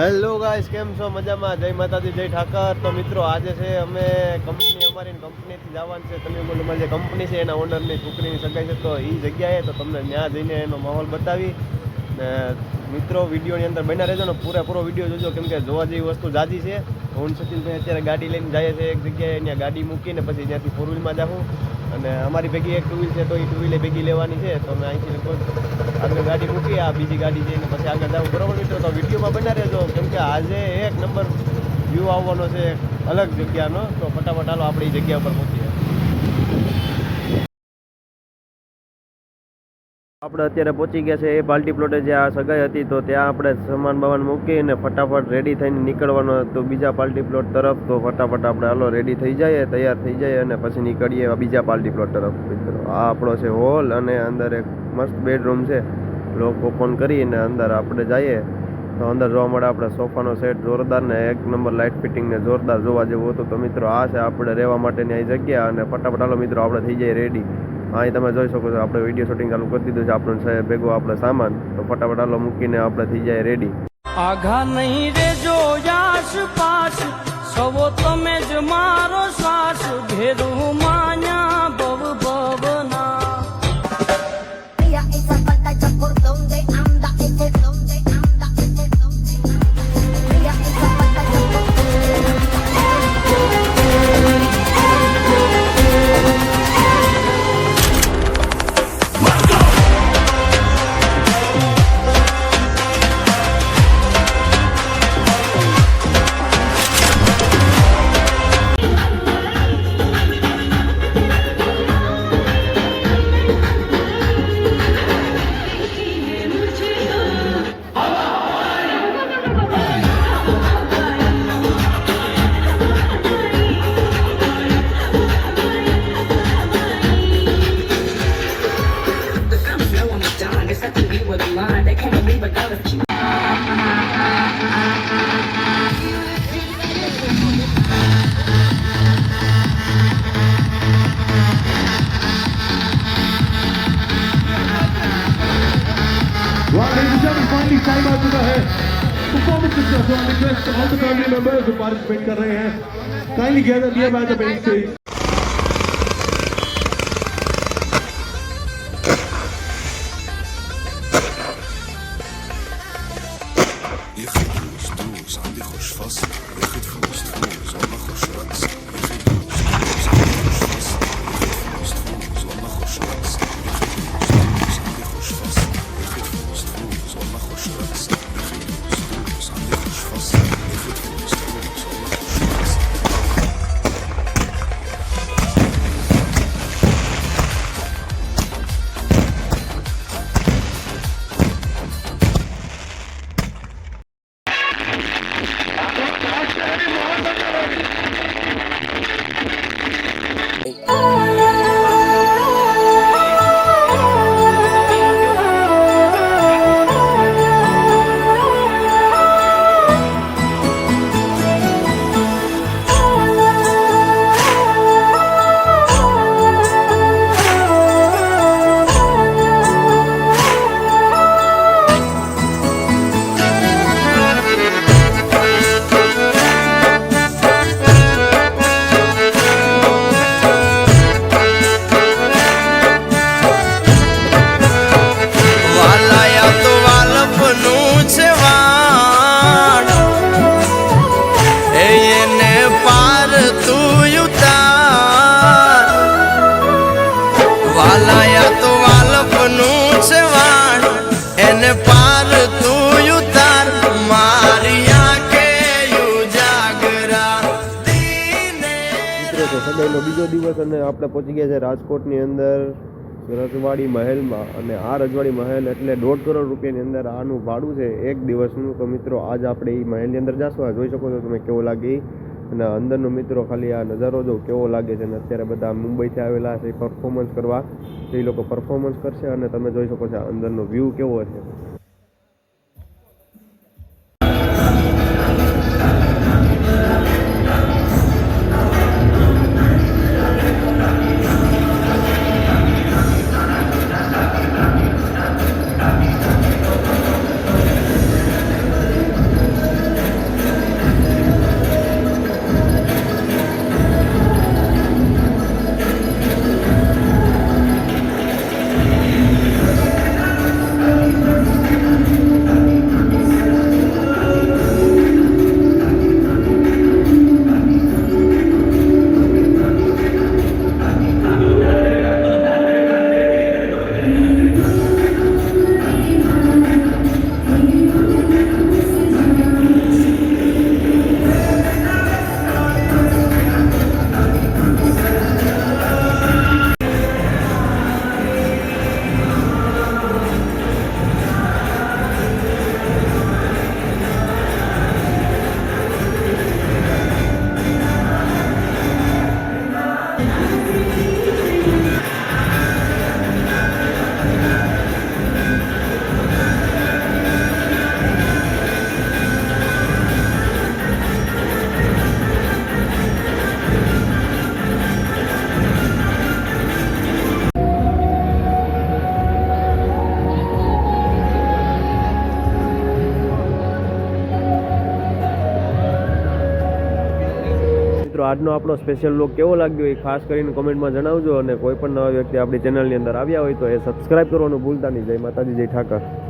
Hello guys કેમ છો? મજામાં? જય માતાજી, જય ઠાકર. તો મિત્રો, આજે છે અમે કંપની અમારી કંપનીથી જવાનું છે. તમે બોલો જે કંપની છે, એના ઓનરની છોકરીની સગાઈ છે, તો એ જગ્યાએ, તો તમને ત્યાં જઈને એનો માહોલ બતાવી. મિત્રો, વિડીયોની અંદર બન્યા રહેજો ને પૂરેપૂરો વીડિયો જોજો, કેમ કે જોવા જેવી વસ્તુ જાજી છે. હું સચિનભાઈ અત્યારે ગાડી લઈને જાય છે એક જગ્યાએ, ત્યાં ગાડી મૂકીને પછી ત્યાંથી ફોર વ્હીલમાં જાઉં. અને અમારી ભેગી એક ટુ વ્હીલ છે, તો એ ટુ વ્હીલે ભેગી લેવાની છે. તો અમે અહીંથી આગળ ગાડી મૂકી, આ બીજી ગાડી જઈને પછી આગળ જાઉં. બરોબર મિત્રો, તો વિડીયોમાં બન્યા રહેજો. કેમ કે આજે એક નંબર વ્યૂ આવવાનો છે અલગ જગ્યાનો. તો ફટાફટ હાલો આપણે જગ્યા ઉપર પહોંચીએ. આપણે અત્યારે પહોંચી ગયા છે એ બાલ્ટી પ્લોટે જે આ સગાઈ હતી, તો ત્યાં આપણે સામાન બામાન મૂકીને ફટાફટ રેડી થઈને નીકળવાનો તો બીજા પાલ્ટી પ્લોટ તરફ. તો ફટાફટ આપણે હાલો રેડી થઈ જઈએ, તૈયાર થઈ જઈએ અને પછી નીકળીએ બીજા પાલ્ટી પ્લોટ તરફ. મિત્રો આ આપણો છે હોલ અને અંદર એક મસ્ત બેડરૂમ છે. લોક ઓપન કરીને અંદર આપણે જઈએ. તો અંદર જોવા મળે આપણે સોફાનો સેટ જોરદાર ને એક નંબર લાઇટ ફિટિંગ ને જોરદાર જોવા જેવું હતું. તો મિત્રો, આ છે આપણે રહેવા માટેની આ જગ્યા અને ફટાફટ હાલો મિત્રો, આપણે થઈ જઈએ રેડી અહીં તમે જોઈ શકો છો, આપણે વીડિયો શૂટિંગ ચાલુ કરી દીધું છે, આપણું છે ભેગો આપણો સામાન. તો ફટાફટ આલો મૂકીને આપણે થઈ જાય રેડી આઘા નહીં રેજો યાસ પાસ, સવો તમે જ મારો શ્વાસ, ઘેરું માન્યા Right, ladies and gentlemen, finally time आ चुका है performance का so I request all the family members जो participate कर रहे हैं kindly gather nearby the main stage. મિત્રો બીજો દિવસ અને આપણે પહોંચી ગયા છે રાજકોટની અંદર રજવાડી મહેલમાં. અને આ રજવાડી મહેલ એટલે દોઢ કરોડ રૂપિયાની અંદર આનું ભાડું છે એક દિવસનું. તો મિત્રો, આજ આપણે એ મહેલની અંદર જાશું. આ જોઈ શકો છો તમે કેવો લાગે. અને અંદરનો મિત્રો ખાલી આ નજારો જો કેવો લાગે છે. અને અત્યારે બધા મુંબઈથી આવેલા છે પરફોર્મન્સ કરવા. એ લોકો પરફોર્મન્સ કરશે અને તમે જોઈ શકો છો અંદરનો વ્યૂ કેવો છે મિત્રો, આજનો આપણો સ્પેશિયલ લોક કેવો લાગ્યો એ ખાસ કરીને કોમેન્ટમાં જણાવજો અને કોઈ પણ નવા વ્યક્તિ આપણી ચેનલની અંદર આવ્યા હોય તો એ સબસ્ક્રાઇબ કરવાનું ભૂલતા નહીં. જય માતાજી, જય ઠાકર.